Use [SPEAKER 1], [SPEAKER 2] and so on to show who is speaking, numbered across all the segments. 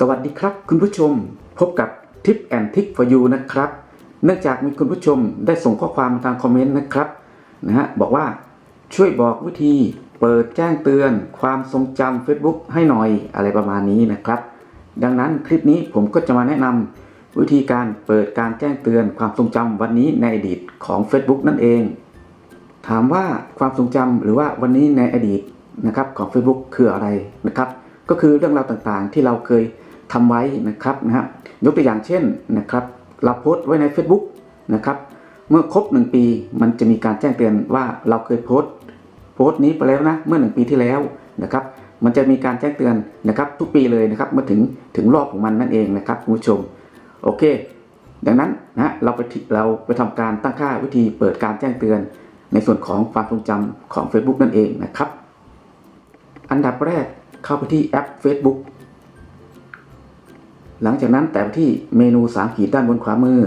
[SPEAKER 1] สวัสดีครับ คุณผู้ชมพบกับทิปแอนทิก for you นะครับ เนื่องจากมีคุณผู้ชมได้ส่งข้อความมาทางคอมเมนต์นะครับนะฮะบอกว่าช่วยบอกวิธีเปิดแจ้งเตือนความทรงจำ Facebook ให้หน่อยอะไรประมาณนี้นะครับ ดังนั้นคลิปนี้ผมก็จะมาแนะนำวิธีการเปิดการแจ้งเตือนความทรงจำวันนี้ในอดีตของ Facebook นั่นเอง ถามว่าความทรงจำหรือว่าวันนี้ในอดีตนะครับของ Facebook คืออะไรนะครับ ก็คือเรื่องราวต่างๆที่เราเคย ทำไว้นะครับนะฮะยกตัวอย่างเช่นนะครับเราโพสต์ไว้ใน Facebook นะครับเมื่อครบ 1 ปีมันจะมีการแจ้งเตือนว่าเราเคยโพสต์โพสต์นี้ไปแล้วนะเมื่อ 1 ปีที่แล้วนะครับมันจะมีการแจ้งเตือนนะครับทุกปีเลยนะครับเมื่อถึงถึงรอบของมันนั่นเองนะครับคุณผู้ชมโอเค ดังนั้นนะเราไปเราไปทำการตั้งค่าวิธีเปิดการแจ้งเตือน ในส่วนของความทรงจำของ Facebook นั่นเองนะครับ อันดับแรกเข้าไปที่แอป Facebook หลังจากนั้นแตะที่เมนูสามขีดด้านบนขวามือ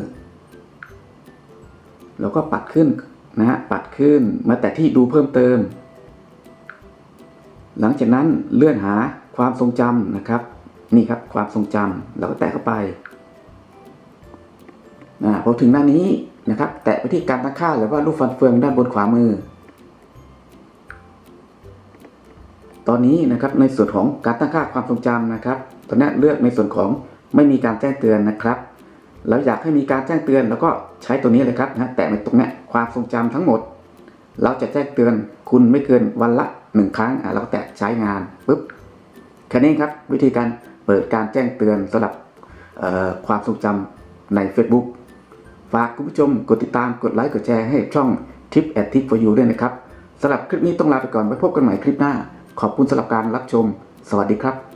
[SPEAKER 1] แล้วก็ปัดขึ้นนะฮะปัดขึ้นมาแต่ที่ดูเพิ่มเติม หลังจากนั้นเลื่อนหาความทรงจำนะครับ นี่ครับความทรงจำเราก็แตะเข้าไปนะพอถึงหน้านี้นะครับ แตะไปที่การตั้งค่าหรือว่ารูปฟันเฟืองด้านบนขวามือ ตอนนี้นะครับในส่วนของการตั้งค่าความทรงจำนะครับ ตอนนี้เลือกในส่วนของ ไม่มีการแจ้งเตือนนะครับ แล้วอยากให้มีการแจ้งเตือนแล้วก็ใช้ตัวนี้เลยครับนะแตะไปตรงนี้ความทรงจำทั้งหมด เราจะแจ้งเตือนคุณไม่เกินวันละหนึ่งครั้งอะเราก็แตะใช้งานปุ๊บแค่นี้ครับวิธีการเปิดการแจ้งเตือนสำหรับความทรงจำใน Facebook ฝากคุณผู้ชมกดติดตามกดไลค์กดแชร์ให้ช่อง Tip and Tip for you ด้วยนะครับสำหรับคลิปนี้ต้องลาไปก่อนไว้พบกันใหม่คลิปหน้า ขอบคุณสำหรับการรับชม สวัสดีครับ